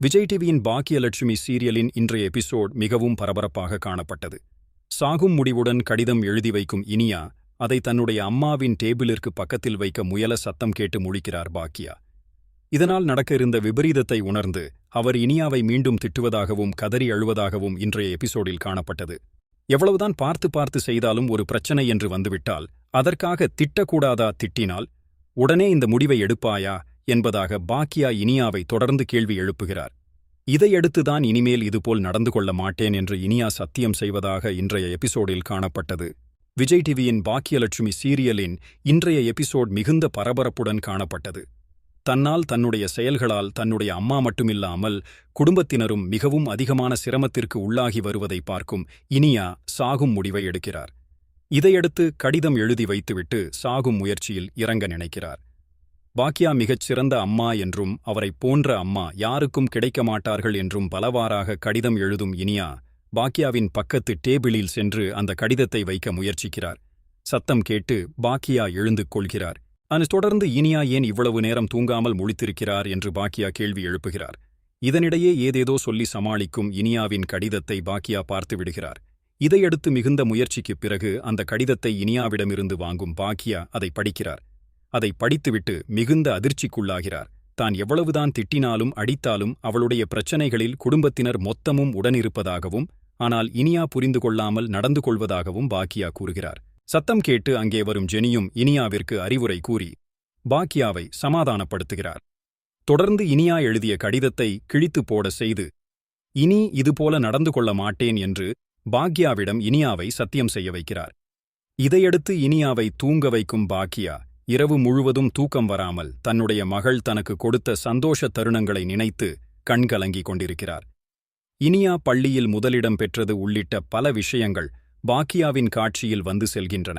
விஜய் டிவியின் பாக்கியலட்சுமி சீரியலின் இன்றைய எபிசோட் மிகவும் பரபரப்பாக காணப்பட்டது. சாகும் முடிவுடன் கடிதம் எழுதி வைக்கும் இனியா அதை தன்னுடைய அம்மாவின் டேபிளிற்கு பக்கத்தில் வைக்க முயல சத்தம் கேட்டு முழிக்கிறார் பாக்கியா. இதனால் நடக்க இருந்த விபரீதத்தை உணர்ந்து அவர் இனியாவை மீண்டும் திட்டுவதாகவும் கதறி அழுவதாகவும் இன்றைய எபிசோடில் காணப்பட்டது. எவ்வளவுதான் பார்த்து பார்த்து செய்தாலும் ஒரு பிரச்சனை என்று வந்துவிட்டால் அதற்காக திட்டக்கூடாதா திட்டினால் உடனே இந்த முடிவை எடுப்பாயா என்பதாக பாக்கியா இனியாவை தொடர்ந்து கேள்வி எழுப்புகிறார். இதையடுத்துதான் இனிமேல் இதுபோல் நடந்து கொள்ள மாட்டேன் என்று இனியா சத்தியம் செய்வதாக இன்றைய எபிசோடில் காணப்பட்டது. விஜய் டிவியின் பாக்கியலட்சுமி சீரியலின் இன்றைய எபிசோட் மிகுந்த பரபரப்புடன் காணப்பட்டது. தன்னால் தன்னுடைய செயல்களால் தன்னுடைய அம்மா மட்டுமில்லாமல் குடும்பத்தினரும் மிகவும் அதிகமான சிரமத்திற்கு உள்ளாகி வருவதை பார்க்கும் இனியா சாகும் முடிவை எடுக்கிறார். இதையடுத்து கடிதம் எழுதி வைத்துவிட்டு சாகும் முயற்சியில் இறங்க நினைக்கிறார். பாக்கியா மிகச் சிறந்த அம்மா என்றும் அவரைப் போன்ற அம்மா யாருக்கும் கிடைக்க மாட்டார்கள் என்றும் பலவாறாக கடிதம் எழுதும் இனியா பாக்கியாவின் பக்கத்து டேபிளில் சென்று அந்த கடிதத்தை வைக்க முயற்சிக்கிறார். சத்தம் கேட்டு பாக்கியா எழுந்து கொள்கிறார். அது தொடர்ந்து இனியா ஏன் இவ்வளவு நேரம் தூங்காமல் முழித்திருக்கிறார்? என்று பாக்கியா கேள்வி எழுப்புகிறார். இதனிடையே ஏதேதோ சொல்லி சமாளிக்கும் இனியாவின் கடிதத்தை பாக்கியா பார்த்து விடுகிறார். இதையடுத்து மிகுந்த முயற்சிக்குப் பிறகு அந்த கடிதத்தை இனியாவிடமிருந்து வாங்கும் பாக்கியா அதை படிக்கிறார். அதை படித்துவிட்டு மிகுந்த அதிர்ச்சிக்குள்ளாகிறார். தான் எவ்வளவுதான் திட்டினாலும் அடித்தாலும் அவளுடைய பிரச்சனைகளில் குடும்பத்தினர் மொத்தமும் உடனிருப்பதாகவும் ஆனால் இனியா புரிந்து கொள்ளாமல் நடந்து கொள்வதாகவும் பாக்கியா கூறுகிறார். சத்தம் கேட்டு அங்கே வரும் ஜெனியும் இனியாவிற்கு அறிவுரை கூறி பாக்கியாவை சமாதானப்படுத்துகிறார். தொடர்ந்து இனியா எழுதிய கடிதத்தை கிழித்துப் போட செய்து இனி இதுபோல நடந்து கொள்ள மாட்டேன் என்று பாக்யாவிடம் இனியாவை சத்தியம் செய்ய வைக்கிறார். இதையடுத்து இனியாவை தூங்க வைக்கும் பாக்கியா இரவு முழுவதும் தூக்கம் வராமல் தன்னுடைய மகள் தனக்கு கொடுத்த சந்தோஷ தருணங்களை நினைத்து கண்கலங்கிக் கொண்டிருக்கிறார். இனியா பள்ளியில் முதலிடம் பெற்றது உள்ளிட்ட பல விஷயங்கள் பாக்கியாவின் காட்சியில் வந்து செல்கின்றன.